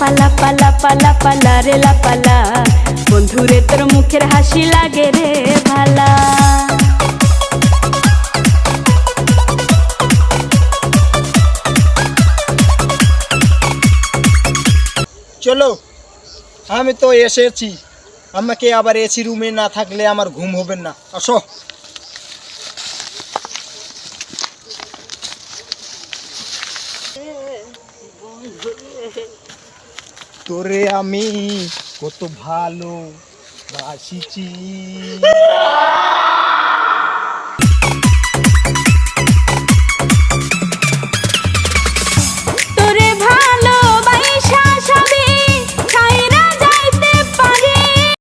High লাপা লাপা লাপা লাপা লরে লাপালা বন্ধুরে তোর মুখের হাসি লাগে রে ভালা। চলো আমি তো এসেছি। আমাকে আবার এসি রুমে না থাকলে আমার ঘুম হবে না। আসো। তোরে আমি কত ভালো বাসিছি।